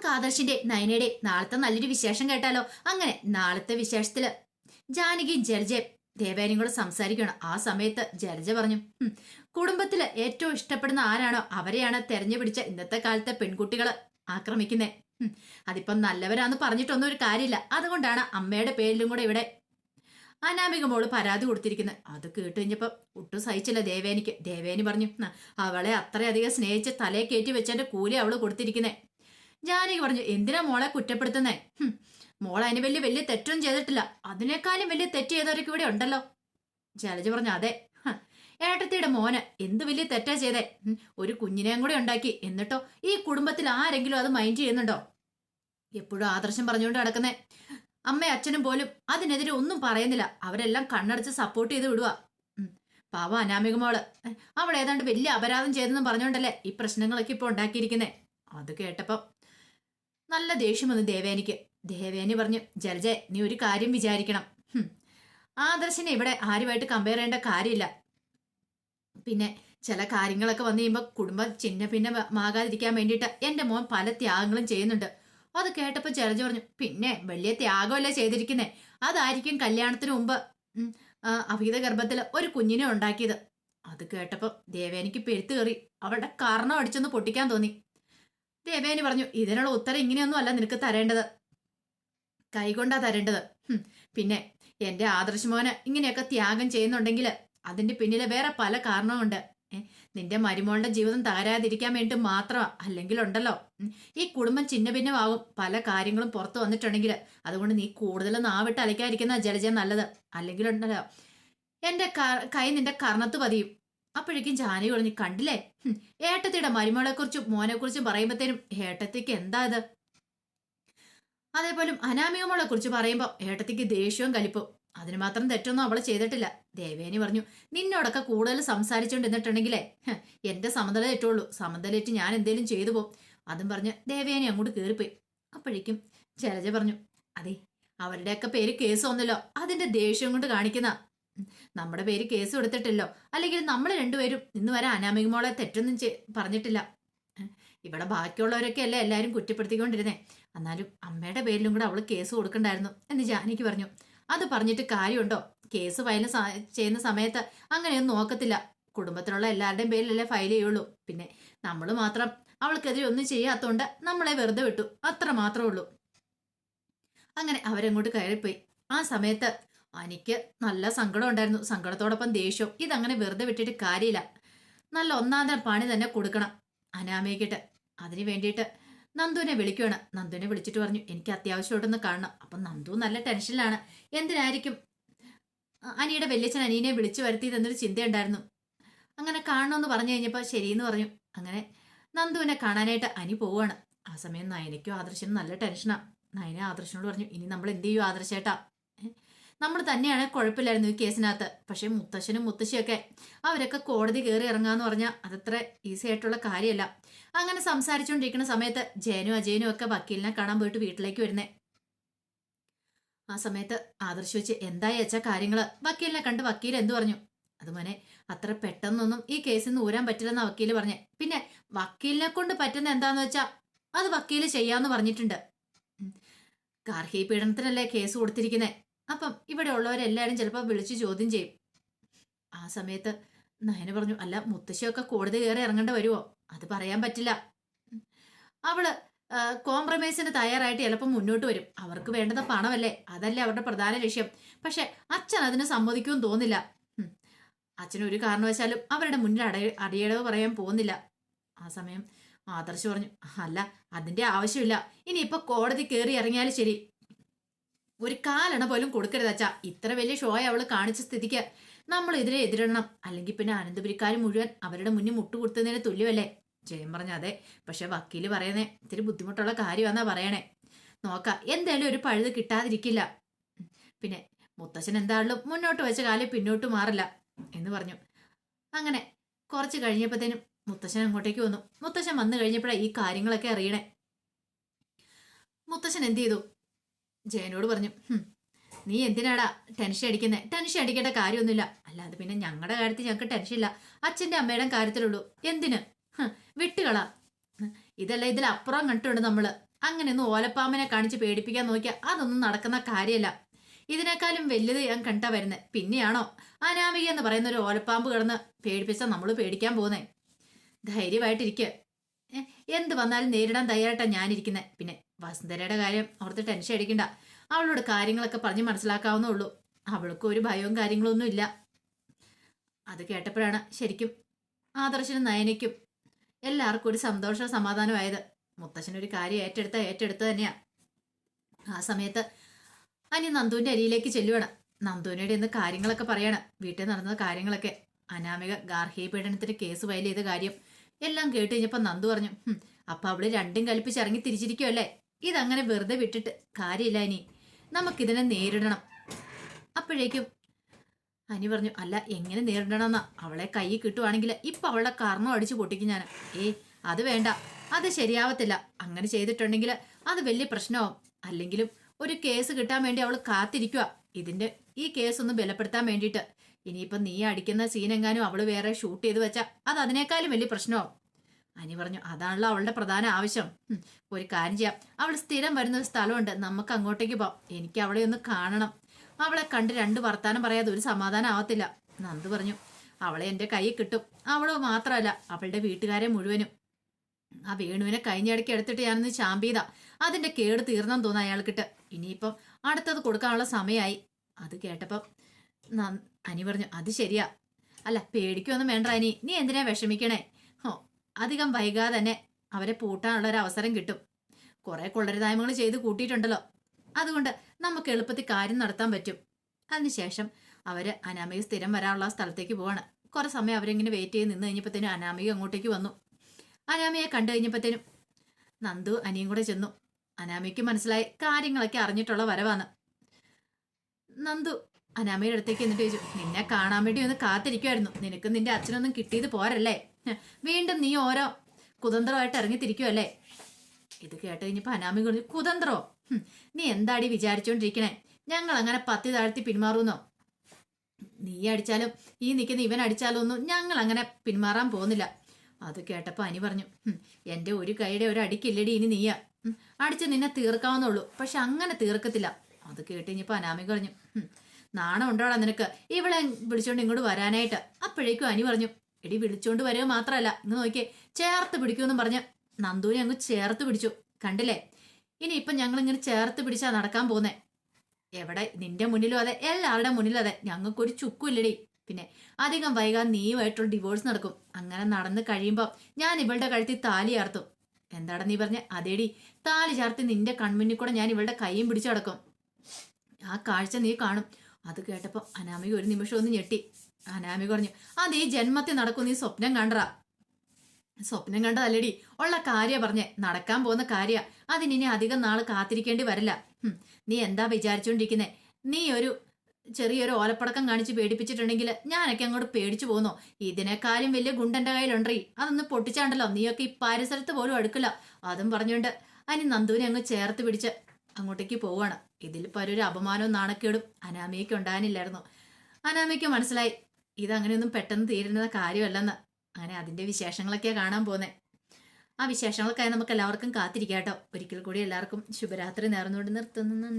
നമുക്ക് ആദർശിന്റെ നയനയുടെ നാളത്തെ നല്ലൊരു വിശേഷം കേട്ടാലോ? അങ്ങനെ നാളത്തെ വിശേഷത്തിൽ ജാനകി ജലജയും ദേവേനയും കൂടെ സംസാരിക്കണം. ആ സമയത്ത് ജലജ പറഞ്ഞു "ഹും, കുടുംബത്തിൽ ഏറ്റവും ഇഷ്ടപ്പെടുന്ന ആരാണോ അവരെയാണ് തെരഞ്ഞു പിടിച്ച ഇന്നത്തെ കാലത്തെ പെൺകുട്ടികൾ ആക്രമിക്കുന്നത് അതിപ്പം നല്ലവരാന്ന് പറഞ്ഞിട്ടൊന്നും ഒരു കാര്യമില്ല. അതുകൊണ്ടാണ് അമ്മയുടെ പേരിലും കൂടെ ഇവിടെ അനാമിക മോൾ പരാതി കൊടുത്തിരിക്കുന്നത്. അത് കേട്ട് കഴിഞ്ഞപ്പോ ഒട്ടും സഹിച്ചില്ല ദേവേനിക്ക് ദേവേനി പറഞ്ഞു "ന, അവളെ അത്രയധികം സ്നേഹിച്ച് തലയെ കയറ്റി വെച്ചതിന്റെ കൂലി അവൾ കൊടുത്തിരിക്കുന്നേ. ജാനകി പറഞ്ഞു എന്തിനാ മോളെ കുറ്റപ്പെടുത്തുന്നേ? മോൾ അതിന് വലിയ വലിയ തെറ്റൊന്നും ചെയ്തിട്ടില്ല. അതിനേക്കാളും വലിയ തെറ്റ് ചെയ്തവരൊക്കെ ഇവിടെ ഉണ്ടല്ലോ. ജലജ പറഞ്ഞു അതെ. ഏട്ടത്തിയുടെ മോന് എന്ത് വലിയ തെറ്റാ ചെയ്തേ? ഒരു കുഞ്ഞിനെയും കൂടെ ഉണ്ടാക്കി. എന്നിട്ടോ ഈ കുടുംബത്തിൽ ആരെങ്കിലും അത് മൈൻഡ് ചെയ്യുന്നുണ്ടോ? എപ്പോഴും ആദർശം പറഞ്ഞുകൊണ്ട് നടക്കുന്നേ. അമ്മയും അച്ഛനും പോലും അതിനെതിരെ ഒന്നും പറയുന്നില്ല. അവരെല്ലാം കണ്ണടച്ച് സപ്പോർട്ട് ചെയ്ത് വിടുക പാവ അനാമിക മോൾ. അവൾ ഏതാണ്ട് വലിയ അപരാധം ചെയ്തെന്നും പറഞ്ഞുകൊണ്ടല്ലേ ഈ പ്രശ്നങ്ങളൊക്കെ ഇപ്പോൾ ഉണ്ടാക്കിയിരിക്കുന്നേ? അത് കേട്ടപ്പോ നല്ല ദേഷ്യം വന്നു ദേവേനിക്ക് ദേവേനി പറഞ്ഞു ജലജെ നീ ഒരു കാര്യം വിചാരിക്കണം. ആദർശിനെ ഇവിടെ ആരുമായിട്ട് കമ്പയർ ചെയ്യേണ്ട കാര്യമില്ല. പിന്നെ ചില കാര്യങ്ങളൊക്കെ വന്നു കഴിയുമ്പോൾ കുടുംബം ചിന്ന പിന്നെ മാകാതിരിക്കാൻ വേണ്ടിയിട്ട് എന്റെ മോൻ പല ത്യാഗങ്ങളും ചെയ്യുന്നുണ്ട്. അത് കേട്ടപ്പോൾ ജലജ പറഞ്ഞു പിന്നെ വലിയ ത്യാഗമല്ലേ ചെയ്തിരിക്കുന്നേ? അതായിരിക്കും കല്യാണത്തിന് മുമ്പ് അഭിത ഗർഭത്തിൽ ഒരു കുഞ്ഞിനെ ഉണ്ടാക്കിയത്. അത് കേട്ടപ്പോൾ ദേവേനിക്ക് പെരുത്ത് കയറി. അവളുടെ കർണം അടിച്ചൊന്ന് പൊട്ടിക്കാൻ തോന്നി. ദേവേനി പറഞ്ഞു ഇതിനുള്ള ഉത്തരം ഇങ്ങനെയൊന്നും അല്ല നിനക്ക് തരേണ്ടത്. കൈകൊണ്ടാ തരേണ്ടത്. പിന്നെ എന്റെ ആദർശമോന് ഇങ്ങനെയൊക്കെ ത്യാഗം ചെയ്യുന്നുണ്ടെങ്കിൽ അതിന്റെ പിന്നിലെ വേറെ പല കാരണമുണ്ട് നിന്റെ മരുമോളുടെ ജീവിതം തകരാതിരിക്കാൻ വേണ്ടി മാത്രമാ അല്ലെങ്കിൽ ഉണ്ടല്ലോ. ഈ കുടുംബം ചിന്ന ഭിന്നമാകും പല കാര്യങ്ങളും പുറത്തു വന്നിട്ടുണ്ടെങ്കിൽ അതുകൊണ്ട് നീ കൂടുതൽ നാവിട്ട് അലക്കാതിരിക്കുന്ന ജലജ നല്ലത്. അല്ലെങ്കിൽ ഉണ്ടല്ലോ. എന്റെ കൈ നിന്റെ കർണത്ത് പതിയും. അപ്പോഴേക്കും ജാനകി പറഞ്ഞു കണ്ടില്ലേ? ഏട്ടത്തിയുടെ മോനെ കുറിച്ചും പറയുമ്പോഴത്തേനും ഏട്ടത്തിക്ക് എന്താ ഇത്? അതേപോലെ അനാമികമോളെ കുറിച്ച് പറയുമ്പോൾ ഏട്ടത്തിക്ക് ദേഷ്യവും കലിപ്പും. അതിന് മാത്രം തെറ്റൊന്നും അവൾ ചെയ്തിട്ടില്ല. ദേവേനി പറഞ്ഞു നിന്നോടൊക്കെ കൂടുതൽ സംസാരിച്ചുകൊണ്ടിരുന്നിട്ടുണ്ടെങ്കിലേ എന്റെ സമനില തെറ്റുള്ളൂ. സമനിലേറ്റ് ഞാൻ എന്തേലും ചെയ്തു പോകും അതും പറഞ്ഞ് ദേവേനി അങ്ങോട്ട് കയറിപ്പോയി അപ്പോഴേക്കും ജലജ പറഞ്ഞു അതെ അവരുടെയൊക്കെ പേര് കേസ് വന്നല്ലോ അതിന്റെ ദേഷ്യം കൊണ്ട് കാണിക്കുന്ന നമ്മുടെ പേര് കേസ് കൊടുത്തിട്ടില്ലോ. അല്ലെങ്കിൽ നമ്മൾ രണ്ടുപേരും ഇന്ന് വരെ അനാമിക മോളെ തെറ്റൊന്നും പറഞ്ഞിട്ടില്ല. ഇവിടെ ബാക്കിയുള്ളവരൊക്കെ അല്ലേ എല്ലാവരും കുറ്റപ്പെടുത്തിക്കൊണ്ടിരുന്നേ. എന്നാലും അമ്മയുടെ പേരിലും കൂടെ അവൾ കേസ് കൊടുക്കണ്ടായിരുന്നു എന്ന് ജാനിക്ക് പറഞ്ഞു. അത് പറഞ്ഞിട്ട് കാര്യമുണ്ടോ? കേസ് ഫയൽ ചെയ്യുന്ന സമയത്ത് അങ്ങനെയൊന്നും നോക്കത്തില്ല. കുടുംബത്തിലുള്ള എല്ലാവരുടെയും പേരിലല്ലേ ഫയൽ ചെയ്യുള്ളൂ. പിന്നെ നമ്മൾ മാത്രം അവൾക്കെതിരെ ഒന്നും ചെയ്യാത്തതുകൊണ്ട് നമ്മളെ വെറുതെ വിട്ടു. അത്ര മാത്രമേ ഉള്ളൂ. അങ്ങനെ അവരങ്ങോട്ട് കയറിപ്പോയി. ആ സമയത്ത് എനിക്ക് നല്ല സങ്കടം ഉണ്ടായിരുന്നു. സങ്കടത്തോടൊപ്പം ദേഷ്യവും ഇതങ്ങനെ വെറുതെ വിട്ടിട്ട് കാര്യമില്ല. നല്ല ഒന്നാം തരം പണി തന്നെ കൊടുക്കണം. അനാമയ്ക്കിട്ട്. അതിന് വേണ്ടിയിട്ട് നന്ദുവിനെ വിളിക്കുവാണ്. നന്ദുവിനെ വിളിച്ചിട്ട് പറഞ്ഞു എനിക്ക് അത്യാവശ്യമായിട്ടൊന്ന് കാണണം. അപ്പം നന്ദു നല്ല ടെൻഷനിലാണ്. എന്തിനായിരിക്കും അനിയുടെ വല്യച്ഛൻ അനിയനെ വിളിച്ചു വരുത്തിയതെന്നൊരു ചിന്തയുണ്ടായിരുന്നു. അങ്ങനെ കാണണമെന്ന് പറഞ്ഞു കഴിഞ്ഞപ്പോൾ ശരിയെന്ന് പറഞ്ഞു. അങ്ങനെ നന്ദുവിനെ കാണാനായിട്ട് അനി പോവാണ് ആ സമയം നയനയ്ക്കും ആദർശനും നല്ല ടെൻഷനാണ് നയന ആദർശനോട് പറഞ്ഞു ഇനി നമ്മൾ എന്ത് ചെയ്യും ആദർശേട്ടാ? നമ്മൾ തന്നെയാണ് കുഴപ്പമില്ലായിരുന്നു ഈ കേസിനകത്ത്. പക്ഷേ മുത്തശ്ശനും മുത്തശ്ശിയൊക്കെ അവരൊക്കെ കോടതി കയറി ഇറങ്ങാന്ന് പറഞ്ഞാൽ അതത്ര ഈസി ആയിട്ടുള്ള കാര്യമല്ല അങ്ങനെ സംസാരിച്ചുകൊണ്ടിരിക്കുന്ന സമയത്ത് ജയനും അജയനും ഒക്കെ വക്കീലിനെ കാണാൻ പോയിട്ട് വീട്ടിലേക്ക് വരുന്നേ. ആ സമയത്ത് ആദർശ് വെച്ച് എന്തായി വെച്ച കാര്യങ്ങൾ? വക്കീലിനെ കണ്ട് വക്കീൽ എന്തു പറഞ്ഞു? അത് അത്ര പെട്ടെന്നൊന്നും ഈ കേസിൽ നിന്ന് ഊരാൻ പറ്റില്ലെന്നാ വക്കീൽ പറഞ്ഞേ. പിന്നെ വക്കീലിനെ കൊണ്ട് പറ്റുന്ന എന്താന്ന് വെച്ചാ അത് വക്കീൽ ചെയ്യാന്ന് പറഞ്ഞിട്ടുണ്ട്. ഗാർഹിക പീഡനത്തിനല്ലേ കേസ് കൊടുത്തിരിക്കുന്നേ? അപ്പം ഇവിടെ ഉള്ളവരെല്ലാവരും ചിലപ്പോൾ വിളിച്ച് ചോദ്യം ചെയ്യും. ആ സമയത്ത് നയന പറഞ്ഞു അല്ല മുത്തശ്ശിയൊക്കെ കൂടുതൽ കയറി ഇറങ്ങേണ്ട വരുമോ അത് പറയാൻ പറ്റില്ല. അവൾ കോംപ്രമൈസിന് തയ്യാറായിട്ട് ചിലപ്പോൾ മുന്നോട്ട് വരും. അവർക്ക് വേണ്ടത് പണമല്ലേ? അതല്ലേ അവരുടെ പ്രധാന ലക്ഷ്യം. പക്ഷെ അച്ഛൻ അതിന് സമ്മതിക്കുമെന്ന് തോന്നില്ല. അച്ഛൻ ഒരു കാരണവശാലും അവരുടെ മുന്നിൽ അടയ അടിയടവ് പറയാൻ പോകുന്നില്ല. ആ സമയം ആദർശ് പറഞ്ഞു അല്ല അതിന്റെ ആവശ്യമില്ല. ഇനി ഇപ്പൊ കോടതി കയറി ഇറങ്ങിയാലും ശരി. ഒരു കാലണ പോലും കൊടുക്കരുത് അച്ഛാ. ഇത്ര വലിയ ഷോയെ അവൾ കാണിച്ച സ്ഥിതിക്ക് നമ്മൾ ഇതിനെ എതിരിടണം. അല്ലെങ്കിൽ പിന്നെ അനന്തപുരിക്കാർ മുഴുവൻ അവരുടെ മുന്നിൽ മുട്ടുകൊടുത്തതിന് തുല്യമല്ലേ? ജയം പറഞ്ഞ അതെ. പക്ഷെ വക്കീൽ പറയുന്നേ ഇത്തിരി ബുദ്ധിമുട്ടുള്ള കാര്യമാന്നാ പറയണേ. നോക്കാം എന്തായാലും ഒരു പഴുത് കിട്ടാതിരിക്കില്ല. പിന്നെ മുത്തശ്ശൻ എന്താണല്ലോ മുന്നോട്ട് വെച്ച കാലം പിന്നോട്ട് മാറില്ല എന്ന് പറഞ്ഞു. അങ്ങനെ കുറച്ച് കഴിഞ്ഞപ്പോഴത്തേനും മുത്തശ്ശൻ അങ്ങോട്ടേക്ക് വന്നു. മുത്തശ്ശൻ വന്നു കഴിഞ്ഞപ്പോഴാണ് ഈ കാര്യങ്ങളൊക്കെ അറിയണേ. മുത്തശ്ശൻ എന്ത് ചെയ്തു? ജയനോട് പറഞ്ഞു നീ എന്തിനാടാ ടെൻഷൻ അടിക്കുന്നത് ടെൻഷൻ അടിക്കേണ്ട കാര്യമൊന്നുമില്ല. അല്ലാതെ പിന്നെ ഞങ്ങളുടെ കാര്യത്തിൽ ഞങ്ങൾക്ക് ടെൻഷൻ ഇല്ല. അച്ഛന്റെ അമ്മയുടെ കാര്യത്തിലുള്ളൂ. എന്തിന്? വിട്ടുകള. ഇതല്ല ഇതിലപ്പുറം കണ്ടിട്ടുണ്ട് നമ്മൾ അങ്ങനെയൊന്നും ഓലപ്പാമ്പിനെ കാണിച്ച് പേടിപ്പിക്കാൻ നോക്കിയാൽ അതൊന്നും നടക്കുന്ന കാര്യമല്ല ഇതിനേക്കാളും വലുത് ഞാൻ കണ്ടാ വരുന്നത് പിന്നെയാണോ? അനാമിക എന്ന് പറയുന്ന ഒരു ഓലപ്പാമ്പ് കിടന്ന് പേടിപ്പിച്ചാൽ നമ്മൾ പേടിക്കാൻ പോകുന്നേ ധൈര്യമായിട്ടിരിക്കുക എന്ത് വന്നാലും നേരിടാൻ തയ്യാറായിട്ടാണ് ഞാനിരിക്കുന്നത് പിന്നെ വസുന്ധരയുടെ കാര്യം ഓർത്ത് ടെൻഷൻ അടിക്കണ്ട. അവളോട് കാര്യങ്ങളൊക്കെ പറഞ്ഞ് മനസ്സിലാക്കാവുന്നേ ഉള്ളൂ. അവൾക്കും ഒരു ഭയവും കാര്യങ്ങളൊന്നും ഇല്ല. അത് കേട്ടപ്പോഴാണ് ശരിക്കും ആദർശനും നയനയ്ക്കും എല്ലാവർക്കും ഒരു സന്തോഷ സമാധാനമായത്. മുത്തശ്ശനൊരു കാര്യം ഏറ്റെടുത്ത ഏറ്റെടുത്ത് തന്നെയാ. ആ സമയത്ത് അനി നന്ദുവിന്റെ അരിയിലേക്ക് ചെല്ലുവാണ്. നന്ദുവിനോട് ഇന്ന് കാര്യങ്ങളൊക്കെ പറയാണ്. വീട്ടിൽ നടന്ന കാര്യങ്ങളൊക്കെ. അനാമിക ഗാർഹിക പീഡനത്തിന് കേസ് ഫയൽ ചെയ്ത കാര്യം. എല്ലാം കേട്ട് കഴിഞ്ഞപ്പോൾ നന്ദു പറഞ്ഞു "ഹും, അപ്പൊ അവൾ രണ്ടും കൽപ്പിച്ച് ഇറങ്ങി തിരിച്ചിരിക്കുമല്ലേ ഇതങ്ങനെ വെറുതെ വിട്ടിട്ട് കാര്യമില്ല ഇനി. നമുക്കിതിനെ നേരിടണം. അപ്പോഴേക്കും അനി പറഞ്ഞു അല്ല എങ്ങനെ നേരിടണമെന്നാ? അവളെ കൈ കിട്ടുവാണെങ്കിൽ ഇപ്പം അവളുടെ കർമ്മം അടിച്ചു പൊട്ടിക്കും ഞാൻ ഏ അത് വേണ്ട. അത് ശരിയാവത്തില്ല. അങ്ങനെ ചെയ്തിട്ടുണ്ടെങ്കിൽ അത് വലിയ പ്രശ്നമാവും. അല്ലെങ്കിലും ഒരു കേസ് കിട്ടാൻ വേണ്ടി അവൾ കാത്തിരിക്കുക ഇതിന്റെ ഈ കേസ് ഒന്ന് ബലപ്പെടുത്താൻ വേണ്ടിയിട്ട്. ഇനിയിപ്പം നീ അടിക്കുന്ന സീനെങ്ങാനും അവൾ വേറെ ഷൂട്ട് ചെയ്ത് വെച്ചാൽ അത് അതിനേക്കാളും വലിയ പ്രശ്നമാവും. അനി പറഞ്ഞു അതാണല്ലോ അവളുടെ പ്രധാന ആവശ്യം. ഒരു കാര്യം ചെയ്യാം. അവൾ സ്ഥിരം വരുന്ന ഒരു സ്ഥലമുണ്ട്. നമുക്ക് അങ്ങോട്ടേക്ക് പോവാം. എനിക്ക് അവളെ ഒന്ന് കാണണം. അവളെ കണ്ട് രണ്ട് വർത്താനം പറയാതെ ഒരു സമാധാനം ആവത്തില്ല. നന്ദു പറഞ്ഞു അവളെ എന്റെ കയ്യിൽ കിട്ടും. അവൾ മാത്രമല്ല അവളുടെ വീട്ടുകാരെ മുഴുവനും. ആ വേണുവിനെ കഴിഞ്ഞിടയ്ക്ക് എടുത്തിട്ട് ഞാനൊന്ന് ചാമ്പീത അതിന്റെ കേട് തീർന്നെന്ന് തോന്നുന്നു അയാൾക്കിട്ട്. ഇനിയിപ്പം അടുത്തത് കൊടുക്കാനുള്ള സമയമായി അത് കേട്ടപ്പം അനി പറഞ്ഞു അത് ശരിയാ. അല്ല പേടിക്കൊന്നും വേണ്ട അനി. നീ എന്തിനാ വിഷമിക്കണേ? അധികം വൈകാതെ തന്നെ അവരെ പൂട്ടാനുള്ള ഒരു അവസരം കിട്ടും. കുറെ കൊള്ളരുതായ്മകൾ ചെയ്ത് കൂട്ടിയിട്ടുണ്ടല്ലോ. അതുകൊണ്ട് നമുക്ക് എളുപ്പത്തിൽ കാര്യം നടത്താൻ പറ്റും. അതിനുശേഷം അവർ അനാമിക സ്ഥിരം വരാനുള്ള സ്ഥലത്തേക്ക് പോവാണ്. കുറേ സമയം അവരിങ്ങനെ വെയിറ്റ് ചെയ്ത് നിന്ന് കഴിഞ്ഞപ്പോഴത്തേനും അനാമിക അങ്ങോട്ടേക്ക് വന്നു. അനാമിയെ കണ്ടു കഴിഞ്ഞപ്പോഴത്തേനും നന്ദു അനിയും കൂടെ ചെന്നു. അനാമിക്ക് മനസ്സിലായി കാര്യങ്ങളൊക്കെ അറിഞ്ഞിട്ടുള്ള വരവാണ്. നന്ദു അനാമയുടെ അടുത്തേക്ക് എന്നിട്ട് ചോദിച്ചു നിന്നെ കാണാൻ വേണ്ടി ഒന്ന് കാത്തിരിക്കുമായിരുന്നു നിനക്ക് നിന്റെ അച്ഛനൊന്നും കിട്ടിയത് പോരല്ലേ? വീണ്ടും നീ ഓരോ കുതന്ത്രമായിട്ട് ഇറങ്ങിത്തിരിക്കുമല്ലേ ഇത് കേട്ട് കഴിഞ്ഞപ്പോ അനാമി പറഞ്ഞു കുതന്ത്രോ? നീ എന്താടി വിചാരിച്ചോണ്ടിരിക്കണേ? ഞങ്ങൾ അങ്ങനെ പത്തി താഴ്ത്തി പിന്മാറുന്നോ? നീ അടിച്ചാലും ഈ നിൽക്കുന്ന ഇവൻ അടിച്ചാലും ഒന്നും ഞങ്ങൾ അങ്ങനെ പിന്മാറാൻ പോകുന്നില്ല. അത് കേട്ടപ്പോൾ അനി പറഞ്ഞു എന്റെ ഒരു കൈയുടെ ഒരു അടിക്കില്ലടി ഇനി നീയാ. അടിച്ച് നിന്നെ തീർക്കാവുന്നുള്ളൂ പക്ഷെ അങ്ങനെ തീർക്കത്തില്ല. അത് കേട്ട് കഴിഞ്ഞപ്പോ അനാമി പറഞ്ഞു "ഹും, നാണം ഉണ്ടോടാ നിനക്ക്? ഇവളെ വിളിച്ചോണ്ട് ഇങ്ങോട്ട് വരാനായിട്ട്. അപ്പോഴേക്കും അനി പറഞ്ഞു എടി വിളിച്ചോണ്ട് വരിക മാത്രമല്ല ഇന്ന് നോക്കിയേ ചേർത്ത് പിടിക്കുമെന്നും പറഞ്ഞ് നന്ദുവിനെ അങ്ങ് ചേർത്ത് പിടിച്ചു. കണ്ടില്ലേ? ഇനി ഇപ്പൊ ഞങ്ങൾ ഇങ്ങനെ ചേർത്ത് പിടിച്ചാ നടക്കാൻ പോന്നെ എവിടെ? നിന്റെ മുന്നിലും അതെ. എല്ലാവരുടെ മുന്നിലും അതെ. ഞങ്ങൾക്കൊരു ചുക്കുമില്ലടി. പിന്നെ അധികം വൈകാൻ നീയുമായിട്ടുള്ള ഡിവോഴ്സ് നടക്കും. അങ്ങനെ നടന്ന് കഴിയുമ്പോൾ ഞാൻ ഇവളുടെ കഴുത്തിൽ താലി ചേർത്തും എന്താടാ നീ പറഞ്ഞ? അതേടി. താലി ചേർത്ത് നിന്റെ കൺമുന്നിൽ കൂടെ ഞാൻ ഇവളുടെ കൈയും പിടിച്ചു കിടക്കും ആ കാഴ്ച നീ കാണും. അത് കേട്ടപ്പോൾ അനാമിക ഒരു നിമിഷം ഒന്ന് ഞെട്ടി. അനാമിക പറഞ്ഞു അത് ഈ ജന്മത്തിൽ നടക്കും നീ സ്വപ്നം കണ്ടറ സ്വപ്നം കണ്ടതല്ലടി. ഉള്ള കാര്യ പറഞ്ഞേ. നടക്കാൻ പോകുന്ന കാര്യ. അതിനി അധികം നാൾ കാത്തിരിക്കേണ്ടി വരില്ല. നീ എന്താ വിചാരിച്ചോണ്ടിരിക്കുന്നെ? നീ ഒരു ചെറിയൊരു ഓലപ്പടക്കം കാണിച്ച് പേടിപ്പിച്ചിട്ടുണ്ടെങ്കിൽ ഞാനൊക്കെ അങ്ങോട്ട് പേടിച്ചു പോന്നോ? ഇതിനേക്കാളും വലിയ ഗുണ്ടന്റെ കയ്യിലുണ്ടീ അതൊന്ന് പൊട്ടിച്ചാണ്ടല്ലോ. നീയൊക്കെ ഈ പരിസരത്ത് പോലും അടുക്കില്ല. അതും പറഞ്ഞുകൊണ്ട് അനി നന്ദുവിനെ അങ്ങ് ചേർത്ത് പിടിച്ച് അങ്ങോട്ടേക്ക് പോവാണ്. ഇതിൽ ഒരു അപമാനവും നാണക്കേടും അനാമിയയ്ക്ക് ഉണ്ടാകാനില്ലായിരുന്നു. അനാമിക്ക് മനസ്സിലായി ഇതങ്ങനെയൊന്നും പെട്ടെന്ന് തീരുന്ന കാര്യമല്ലെന്ന്. അങ്ങനെ അതിന്റെ വിശേഷങ്ങളൊക്കെയാ കാണാൻ പോന്നെ. ആ വിശേഷങ്ങൾക്കായി നമുക്ക് എല്ലാവർക്കും കാത്തിരിക്കാം കേട്ടോ ഒരിക്കൽ കൂടി എല്ലാവർക്കും ശുഭരാത്രി നേർന്നുകൊണ്ട് നിർത്തുന്നു.